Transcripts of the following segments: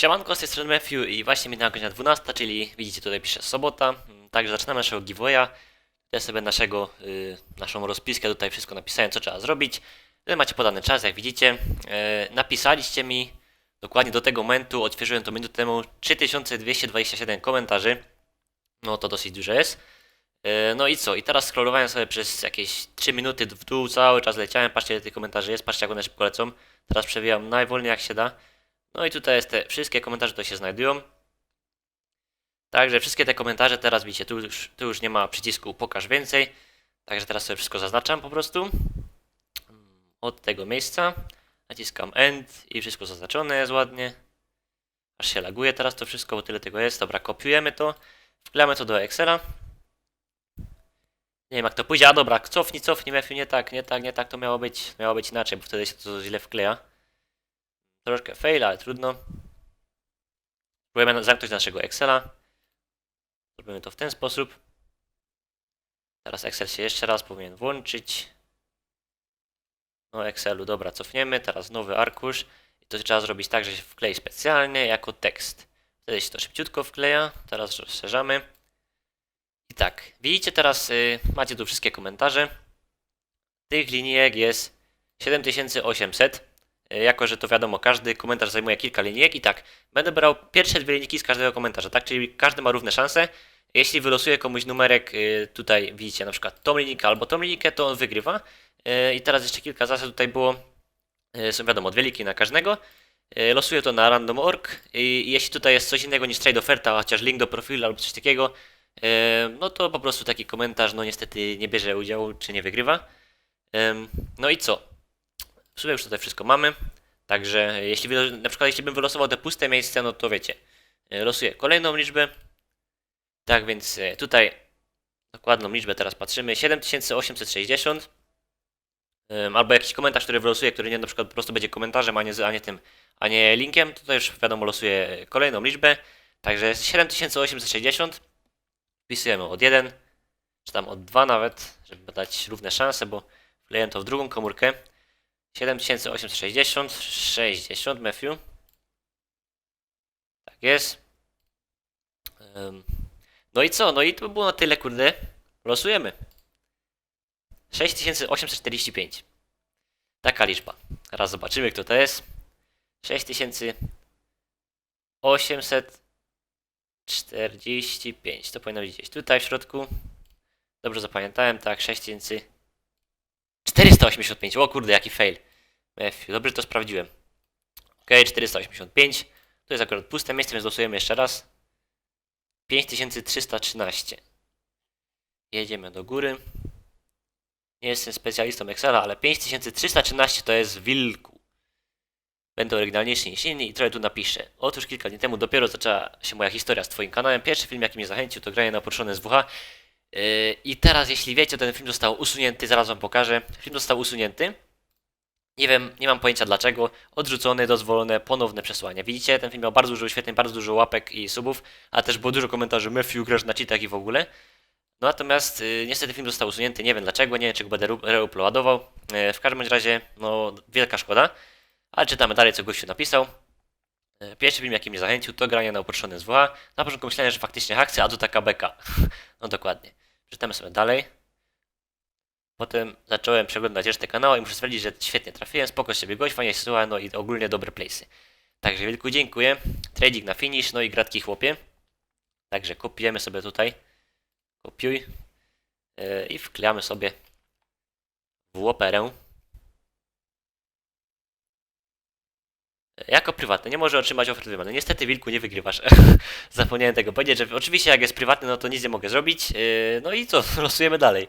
Siemanko, z tej strony Matthew i właśnie minęła godzina 12, czyli widzicie tutaj pisze sobota. Mm, Także zaczynamy naszego giveawaya. Tutaj sobie naszego, y, naszą rozpiskę tutaj wszystko napisałem, co trzeba zrobić. Tutaj macie podany czas, jak widzicie. E, napisaliście mi dokładnie do tego momentu, odświeżyłem to minutę temu, 3227 komentarzy. No to dosyć dużo jest. E, no i co? I teraz scrollowałem sobie przez jakieś 3 minuty w dół, cały czas leciałem. Patrzcie, ile tych komentarzy jest, patrzcie, jak one szybko lecą. Teraz przewijam najwolniej jak się da. No i tutaj jest te wszystkie komentarze, które się znajdują. Także wszystkie te komentarze teraz widzicie, tu już, tu już nie ma przycisku pokaż więcej. Także teraz sobie wszystko zaznaczam po prostu. Od tego miejsca. Naciskam end i wszystko zaznaczone jest ładnie. Aż się laguje teraz to wszystko, bo tyle tego jest. Dobra, kopiujemy to. Wklejamy to do Excela. Nie wiem jak to pójdzie. A dobra, cofnij, cofnij, Matthew, nie tak, nie tak, nie tak to miało być. Miało być inaczej, bo wtedy się to źle wkleja. Troszkę fail, ale trudno. Spróbujemy zamknąć naszego Excela. Zrobimy to w ten sposób. Teraz Excel się jeszcze raz powinien włączyć. No Excelu, dobra, cofniemy. Teraz nowy arkusz. I to trzeba zrobić tak, że się wklei specjalnie jako tekst. Wtedy się to szybciutko wkleja. Teraz rozszerzamy. I tak, widzicie teraz, y, macie tu wszystkie komentarze. Tych linijek jest 7800. E, Jako, że to wiadomo, każdy komentarz zajmuje kilka linijek i tak, będę brał pierwsze dwie linijki z każdego komentarza, tak? Czyli każdy ma równe szanse. Jeśli wylosuję komuś numerek, y, tutaj widzicie na przykład tą linijkę albo tą linijkę, to on wygrywa. Y, I teraz jeszcze kilka zasad tutaj było. Są wiadomo, dwie linki na każdego. Losuję to na random.org i jeśli tutaj jest coś innego niż trade oferta, chociaż link do profilu albo coś takiego, no to po prostu taki komentarz, no niestety nie bierze udziału, czy nie wygrywa. No i co? W sumie już tutaj wszystko mamy. Także jeśli wylo- na przykład jeśli bym wylosował te puste miejsca, no to wiecie, e, losuję kolejną liczbę. Tak więc e, tutaj dokładną liczbę teraz patrzymy. 7860. Ym, Albo jakiś komentarz, który wylosuję, który nie na przykład po prostu będzie komentarzem, a nie, a nie tym, a nie linkiem, to, to już wiadomo losuję e, kolejną liczbę. Także jest 7860. Wpisujemy od 1, czy tam od 2 nawet, żeby dać równe szanse, bo wkleję to w drugą komórkę. 7860, 60 Matthew. Tak jest. No i co? No i to by było na tyle, kurde. Losujemy. 6845. Taka liczba. Raz zobaczymy, kto to jest. 6845. To powinno być gdzieś tutaj w środku. Dobrze zapamiętałem, tak, 6000. 485. O kurde, jaki fail. Matthew, dobrze to sprawdziłem. Ok, 485. To jest akurat puste miejsce, więc losujemy jeszcze raz. 5313. Jedziemy do góry. Nie jestem specjalistą Excela, ale 5313 to jest wilku. Będę oryginalniejszy niż inni i trochę tu napiszę. Otóż kilka dni temu dopiero zaczęła się moja historia z Twoim kanałem. Pierwszy film, jaki mnie zachęcił, to granie na poruszone SWH. Yy, I teraz, jeśli wiecie, ten film został usunięty, zaraz wam pokażę. Film został usunięty. Nie wiem, nie mam pojęcia dlaczego. Odrzucone, dozwolone, ponowne przesłanie. Widzicie, ten film miał bardzo dużo wyświetleń, bardzo dużo łapek i subów, a też było dużo komentarzy Matthew, grasz na cheatach i w ogóle. No natomiast yy, niestety film został usunięty, nie wiem dlaczego, nie wiem czy go będę reuploadował. Yy, w każdym razie, no wielka szkoda. Ale czytamy dalej, co gościu napisał. Yy, Pierwszy film, jaki mnie zachęcił, to granie na uproszczone SWH. Na początku myślałem, że faktycznie akcja, a tu taka beka. no dokładnie. Czytamy sobie dalej. Potem zacząłem przeglądać resztę kanału i muszę stwierdzić, że świetnie trafiłem, spoko z siebie gość, fajnie się słucha, no i ogólnie dobre playsy. Także wielku dziękuję. Trading na finish, no i gratki chłopie. Także kopiujemy sobie tutaj. Kopiuj. Yy, I wklejamy sobie w łoperę. Jako prywatny, nie może otrzymać oferty wymiany. Niestety, Wilku, nie wygrywasz. Zapomniałem tego powiedzieć, że oczywiście jak jest prywatny, no to nic nie mogę zrobić. Yy, no i co, losujemy dalej.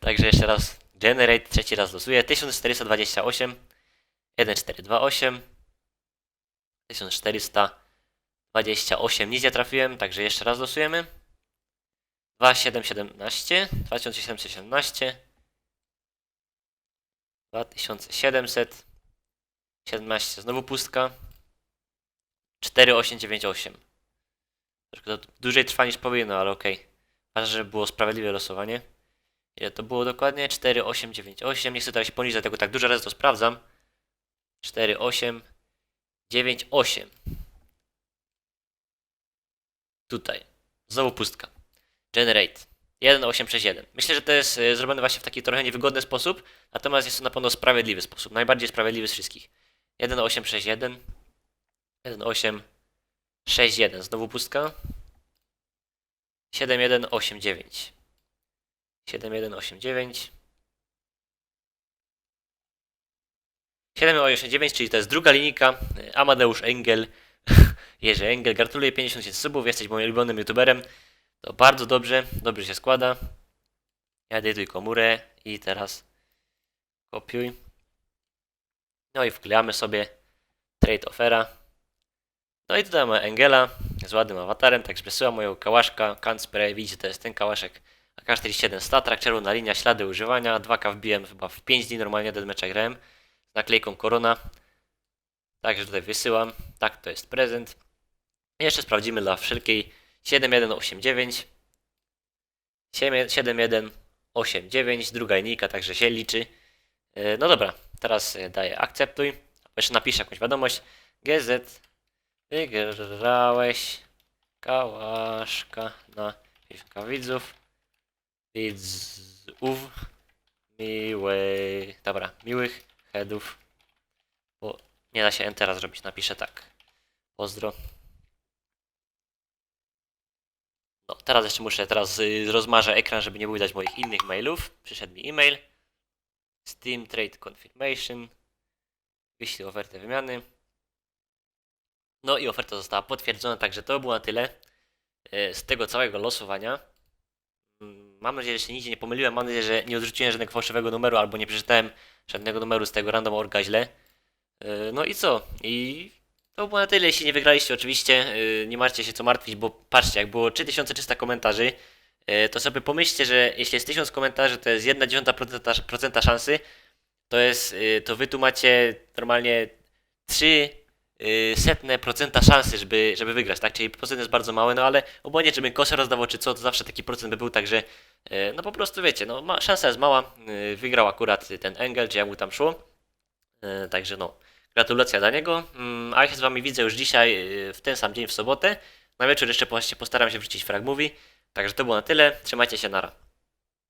Także jeszcze raz, generate, trzeci raz losuję. 1428, 1428, 1428, nic nie trafiłem, także jeszcze raz losujemy. 2717, 2717, 2700, 17, znowu pustka. 4898. Troszkę to dłużej trwa niż powinno, ale okej. Ważne, żeby było sprawiedliwe losowanie. Ile to było dokładnie? 4898. Nie chcę teraz się poniżej, dlatego tak dużo razy to sprawdzam. 4898. tutaj. Znowu pustka. Generate. 1861. Myślę, że to jest e, zrobione właśnie w taki trochę niewygodny sposób, natomiast jest to na pewno sprawiedliwy sposób. Najbardziej sprawiedliwy z wszystkich. 1861. 1861. Znowu pustka. 7189. 7189. 7189, czyli to jest druga linijka. Amadeusz Engel. Jerzy Engel, gratuluję 50 tysięcy subów, jesteś moim ulubionym youtuberem. To bardzo dobrze, dobrze się składa. Ja edytuj komórę i teraz kopiuj. No i wklejamy sobie trade offera. No i tutaj mamy Engela z ładnym awatarem, także przesyłam moją kałaszka, can spray, widzicie to jest ten kałaszek AK-47 Statrak, czerwona linia, ślady używania, 2K wbiłem chyba w 5 dni, normalnie deadmatcha grałem, z naklejką Korona. Także tutaj wysyłam, tak to jest prezent. Jeszcze sprawdzimy dla wszelkiej 7189 7189, druga linijka, także się liczy. E, No dobra, teraz e, daję akceptuj. Jeszcze napiszę jakąś wiadomość. GZ, wygrałeś kałaszka na 50 widzów. Widzów miłych, dobra, miłych headów. Bo nie da się entera zrobić, napiszę tak. Pozdro. No, teraz jeszcze muszę, teraz y, rozmarzę ekran, żeby nie było widać moich innych mailów. Przyszedł mi e-mail. Steam Trade Confirmation. Wyślij ofertę wymiany. No i oferta została potwierdzona, także to było na tyle y, z tego całego losowania. Mm, Mam nadzieję, że się nigdzie nie pomyliłem. Mam nadzieję, że nie odrzuciłem żadnego fałszywego numeru albo nie przeczytałem żadnego numeru z tego random orga źle. Y, No i co? I to było na tyle, jeśli nie wygraliście oczywiście, yy, nie macie się co martwić, bo patrzcie, jak było 3300 komentarzy, to sobie pomyślcie, że jeśli jest 1000 komentarzy, to jest 1,9% procenta szansy, to jest, yy, to wy tu macie normalnie 3 yy, setne procenta szansy, żeby, żeby wygrać, tak? Czyli procent jest bardzo mały, no ale obojętnie, czy bym kosę rozdawał, czy co, to zawsze taki procent by był, także no po prostu wiecie, no ma, szansa jest mała, wygrał akurat ten Engel, czy jak mu tam szło, także no. Gratulacja dla niego. Mm, A ja się z wami widzę już dzisiaj, w ten sam dzień, w sobotę. Na wieczór jeszcze po- postaram się wrzucić frag movie. Także to było na tyle. Trzymajcie się, nara.